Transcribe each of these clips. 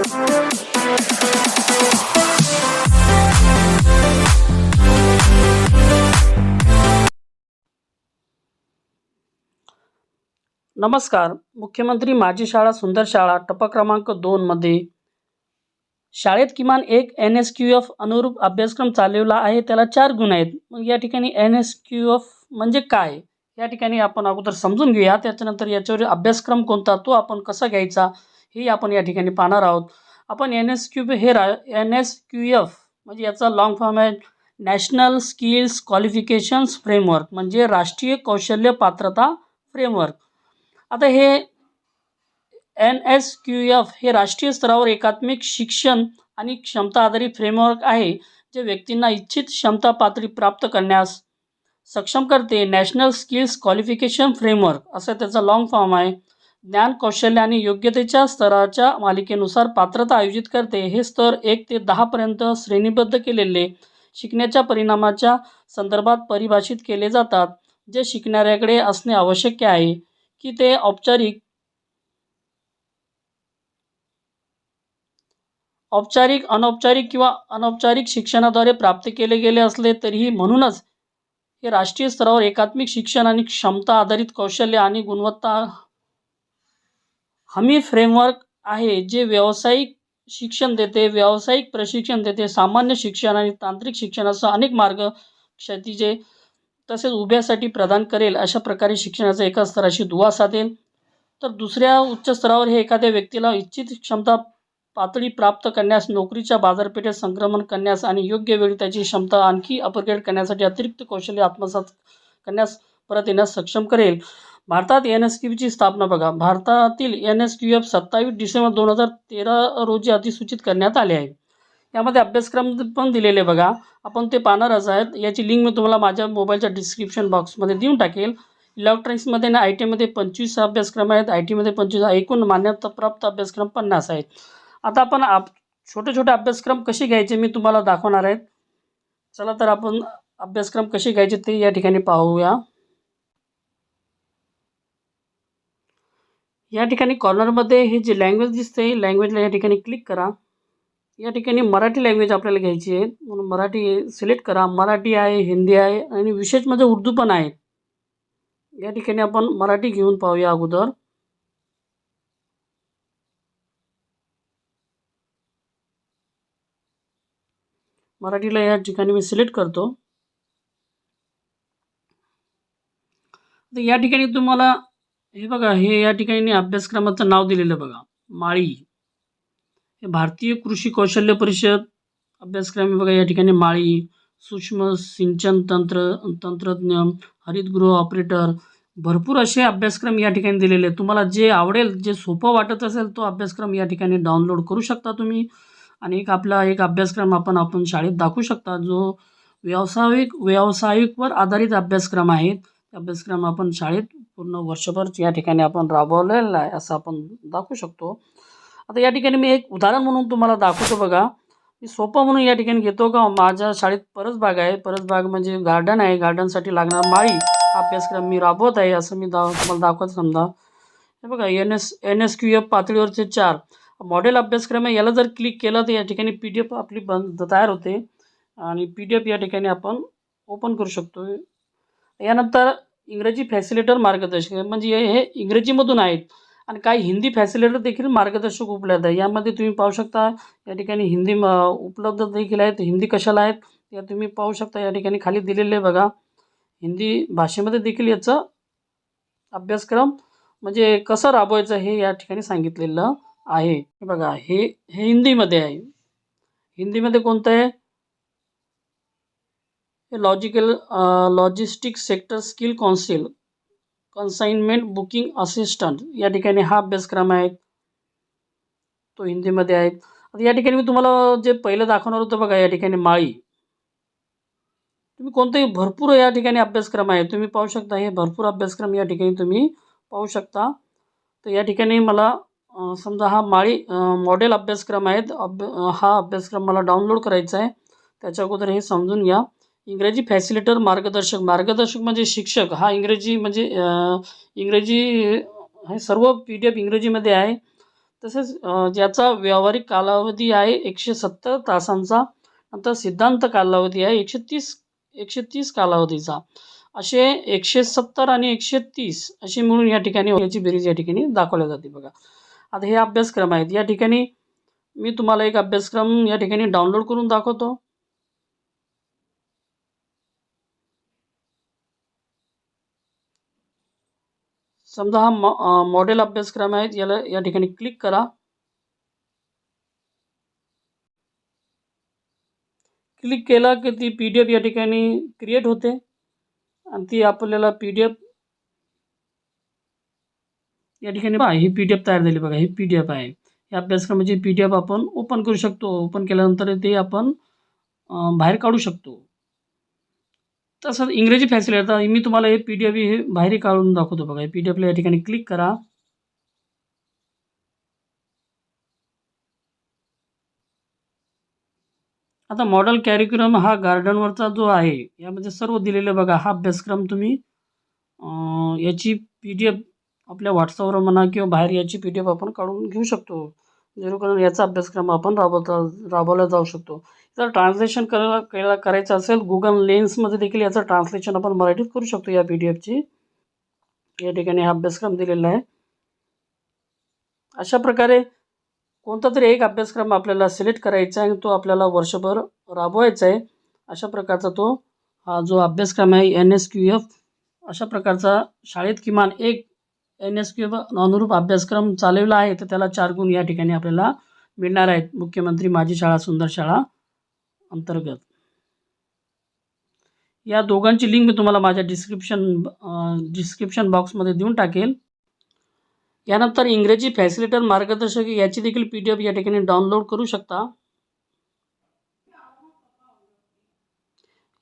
नमस्कार. मुख्यमंत्री माझी शाळा सुंदर शाळा टप्पा क्रमांक दोनमध्ये शाळेत किमान एक एन एस क्यू एफ अनुरूप अभ्यासक्रम चालवला आहे. त्याला चार गुण आहेत. मग या ठिकाणी एन एस क्यू एफ म्हणजे काय? या ठिकाणी आपण अगोदर समजून घेऊया. त्याच्यानंतर याच्यावर अभ्यासक्रम कोणता? तो आपण कसा घ्यायचा? हे आपण या ठिकाणी पाहणार आहोत. आपण एन एस क्यू हे रा एन एस क्यू एफ म्हणजे याचा लॉंग फॉर्म आहे नॅशनल स्किल्स क्वालिफिकेशन्स फ्रेमवर्क म्हणजे राष्ट्रीय कौशल्य पात्रता फ्रेमवर्क आता हे एन एस क्यू एफ हे राष्ट्रीय स्तरावर एकात्मिक शिक्षण आणि क्षमता आधारित फ्रेमवर्क आहे जे व्यक्तींना इच्छित क्षमता पातळी प्राप्त करण्यास सक्षम करते. नॅशनल स्किल्स क्वालिफिकेशन फ्रेमवर्क असं त्याचा लाँग फॉर्म आहे. ज्ञान कौशल्य आणि योग्यतेच्या स्तराच्या मालिकेनुसार पात्रता आयोजित करते. हे स्तर एक ते दहापर्यंत श्रेणीबद्ध केलेले शिकण्याच्या परिणामाच्या संदर्भात परिभाषित केले जातात जे शिकणाऱ्याकडे असणे आवश्यक आहे की ते औपचारिक औपचारिक अनौपचारिक किंवा अनौपचारिक शिक्षणाद्वारे प्राप्त केले गेले असले तरीही म्हणूनच हे राष्ट्रीय स्तरावर एकात्मिक शिक्षण आणि क्षमता आधारित कौशल्य आणि गुणवत्ता हमी फ्रेमवर्क आहे जे व्यावसायिक शिक्षण देते व्यावसायिक प्रशिक्षण देते सामान्य शिक्षण आणि तांत्रिक शिक्षणासह अनेक मार्ग क्षतीचे तसेच उभ्यासाठी प्रदान करेल अशा प्रकारे शिक्षणाचा एका स्तराशी दुवा साधेल. तर दुसऱ्या उच्च स्तरावर हे एखाद्या व्यक्तीला इच्छित क्षमता पातळी प्राप्त करण्यास नोकरीच्या बाजारपेठेत संक्रमण करण्यास आणि योग्य वेळी त्याची क्षमता आणखी अपग्रेड करण्यासाठी अतिरिक्त कौशल्य आत्मसात करण्यास परत येण्यास सक्षम करेल. भारतात एन एस क्यूची स्थापना बघा. भारतातील एन एस क्यू एफ सत्तावीस डिसेंबर दोन हजार तेरा रोजी अधिसूचित करण्यात आले आहे. यामध्ये अभ्यासक्रम पण दिलेले बघा. आपण ते पाहणारच आहेत. याची लिंक मी तुम्हाला माझ्या मोबाईलच्या डिस्क्रिप्शन बॉक्समध्ये देऊन टाकेल. इलेक्ट्रॉनिक्समध्ये ना आय टीमध्ये पंचवीस अभ्यासक्रम आहेत. आय टीमध्ये पंचवीस एकूण मान्यताप्राप्त अभ्यासक्रम पन्नास आहेत. आता आपण आप छोटे छोटे अभ्यासक्रम कसे घ्यायचे मी तुम्हाला दाखवणार आहेत. चला तर आपण अभ्यासक्रम कसे घ्यायचे ते या ठिकाणी पाहूया. या ठिकाणी कॉर्नरमध्ये हे जे लँग्वेज दिसते लँग्वेजला या ठिकाणी क्लिक करा. या ठिकाणी मराठी लँग्वेज आपल्याला घ्यायची आहे. म्हणून मराठी सिलेक्ट करा. मराठी आहे हिंदी आहे आणि विशेष म्हणजे उर्दू पण आहे या ठिकाणी आपण मराठी घेऊन पाहूया अगोदर. मराठीला या ठिकाणी मी सिलेक्ट करतो. तर या ठिकाणी तुम्हाला हे बघा हे या ठिकाणी अभ्यासक्रमाचं नाव दिलेलं बघा. माळी. हे भारतीय कृषी कौशल्य परिषद अभ्यासक्रम बघा या ठिकाणी माळी सूक्ष्म सिंचन तंत्र तंत्रज्ञ हरितगृह ऑपरेटर भरपूर असे अभ्यासक्रम या ठिकाणी दिलेले आहेत. तुम्हाला जे आवडेल जे सोपं वाटत असेल तो अभ्यासक्रम या ठिकाणी डाउनलोड करू शकता तुम्ही. आणि एक आपला एक अभ्यासक्रम आपण आपण शाळेत दाखवू शकता जो व्यावसायिक व्यावसायिकवर आधारित अभ्यासक्रम आहेत. अभ्यासक्रम आपण शाळेत पूर्ण वर्षभर या ठिकाणी आपण राबवलेला आहे असं आपण दाखवू शकतो. आता या ठिकाणी मी एक उदाहरण म्हणून तुम्हाला दाखवतो बघा. मी सोपं म्हणून या ठिकाणी घेतो का? माझ्या शाळेत परसबाग आहे. परसबाग म्हणजे गार्डन आहे. गार्डनसाठी लागणार माळी. हा अभ्यासक्रम मी राबवत आहे असं मी दा तुम्हाला दाखवत समजा. हे बघा N S N S Q F पातळीवरचे चार. मॉडेल अभ्यासक्रम आहे. याला जर क्लिक केलं तर या ठिकाणी पी डी एफ आपली बंद तयार होते. आणि पी डी एफ या ठिकाणी आपण ओपन करू शकतो यानंतर इंग्रजी फॅसिलेटर मार्गदर्शक म्हणजे हे हे इंग्रजीमधून आहेत. आणि काही हिंदी फॅसिलिटर देखील मार्गदर्शक उपलब्ध आहे. यामध्ये तुम्ही पाहू शकता या ठिकाणी हिंदी म उपलब्ध देखील आहेत. हिंदी कशाला आहेत? या तुम्ही पाहू शकता या ठिकाणी खाली दिलेले आहे बघा. हिंदी भाषेमध्ये देखील याचं अभ्यासक्रम म्हणजे कसं राबवायचं हे या ठिकाणी सांगितलेलं आहे. हे बघा हे हे हिंदीमध्ये आहे. हिंदीमध्ये कोणतं आहे? हे logical logistic sector skill council consignment booking assistant या ठिकाणी हा अभ्यासक्रम आहे. तो हिंदीमध्ये आहे. आता या ठिकाणी मी तुम्हाला जे पहिलं दाखवणार होतं बघा या ठिकाणी माळी. तुम्ही कोणतेही भरपूर या ठिकाणी अभ्यासक्रम आहे. तुम्ही पाहू शकता हे भरपूर अभ्यासक्रम या ठिकाणी तुम्ही पाहू शकता. तर या ठिकाणी मला समजा हा माळी मॉडेल अभ्यासक्रम आहेत. अभ्य हा अभ्यासक्रम मला डाउनलोड करायचा आहे. त्याच्या अगोदर हे समजून घ्या. इंग्रजी फॅसिलिटर मार्गदर्शक. मार्गदर्शक म्हणजे शिक्षक. हा इंग्रजी म्हणजे इंग्रजी हे सर्व पी डी एफ इंग्रजीमध्ये आहे. तसेच ज्याचा व्यावहारिक कालावधी आहे एकशे सत्तर तासांचा नंतर सिद्धांत कालावधी आहे एकशे तीस एकशे तीस कालावधीचा. असे एकशे सत्तर आणि एकशे तीस असे म्हणून या ठिकाणी याची बेरीज या ठिकाणी दाखवल्या जाते बघा. आता हे अभ्यासक्रम आहेत. या ठिकाणी मी तुम्हाला एक अभ्यासक्रम या ठिकाणी डाउनलोड करून दाखवतो. समजा हा मॉ मॉडेल अभ्यासक्रम आहे याला या ठिकाणी क्लिक करा. क्लिक केला की ती पी डी एफ या ठिकाणी क्रिएट होते. आणि ती आपल्याला पी डी एफ या ठिकाणी बघा ही पी डी एफ तयार झाली बघा ही पी डी एफ आहे. या अभ्यासक्रमाची पी डी एफ आपण ओपन करू शकतो. ओपन केल्यानंतर ते आपण बाहेर काढू शकतो. तसंच इंग्रजी फॅसिलिटी आता मी तुम्हाला हे पी डी एफ हे बाहेर काढून दाखवतो बघा. पी डी एफला या ठिकाणी क्लिक करा. आता मॉडेल कॅरिक्युलम हा गार्डनवरचा जो आहे यामध्ये सर्व दिलेलं बघा. हा अभ्यासक्रम तुम्ही याची पी डी एफ आपल्या व्हॉट्सअपवर म्हणा किंवा बाहेर याची पी डी एफ आपण काढून घेऊ शकतो. जेणेकरून याचा अभ्यासक्रम आपण राबवता राबवला जाऊ शकतो. जर ट्रान्सलेशन करायला केला करायचं असेल गुगल लेन्समध्ये देखील याचं ट्रान्सलेशन आपण मराठीत करू शकतो या पी डी एफची या ठिकाणी हा अभ्यासक्रम दिलेला आहे. अशा प्रकारे कोणता तरी एक अभ्यासक्रम आपल्याला सिलेक्ट करायचा आहे आणि तो आपल्याला वर्षभर राबवायचा आहे. अशा प्रकारचा तो हा जो अभ्यासक्रम आहे एन एस क्यू एफ अशा प्रकारचा शाळेत किमान एक एन एस क्यू एफ अनुरूप अभ्यासक्रम चालवला आहे तर त्याला चार गुण या ठिकाणी आपल्याला मिळणार आहेत. मुख्यमंत्री माझी शाळा सुंदर शाळा. अंतर्गत. या दोघांची लिंक मी तुम्हाला माझ्या डिस्क्रिप्शन डिस्क्रिप्शन बॉक्समध्ये देऊन टाकेल. यानंतर इंग्रजी फॅसिलिटर मार्गदर्शक याची देखील पी डी एफ या ठिकाणी डाउनलोड करू शकता.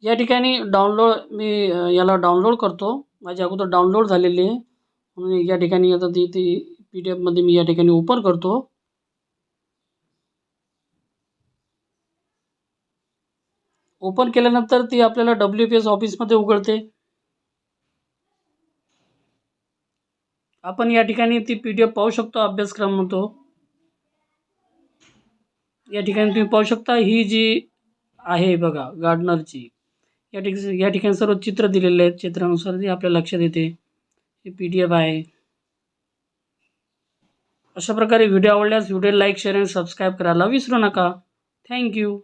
या ठिकाणी डाउनलोड मी याला डाउनलोड करतो. माझ्या अगोदर डाउनलोड झालेली आहे. म्हणून या ठिकाणी आता ती ती पी डी एफमध्ये मी या ठिकाणी ओपन करतो. ओपन केल्यानंतर ती आपल्याला डब्ल्यू पी एस ऑफिसमध्ये उघडते. आपण या ठिकाणी ती पी डी एफ पाहू शकतो अभ्यासक्रम म्हणतो या ठिकाणी तुम्ही पाहू शकता ही जी आहे बघा गार्डनरची या ठिकाणी या ठिकाणी सर्व चित्र दिलेले आहेत चित्रानुसार ती आपल्या लक्षात येते. ही पी डी एफ आहे. अशा प्रकारे व्हिडिओ आवडल्यास व्हिडिओ लाईक शेअर आणि सबस्क्राईब करायला विसरू नका. थँक्यू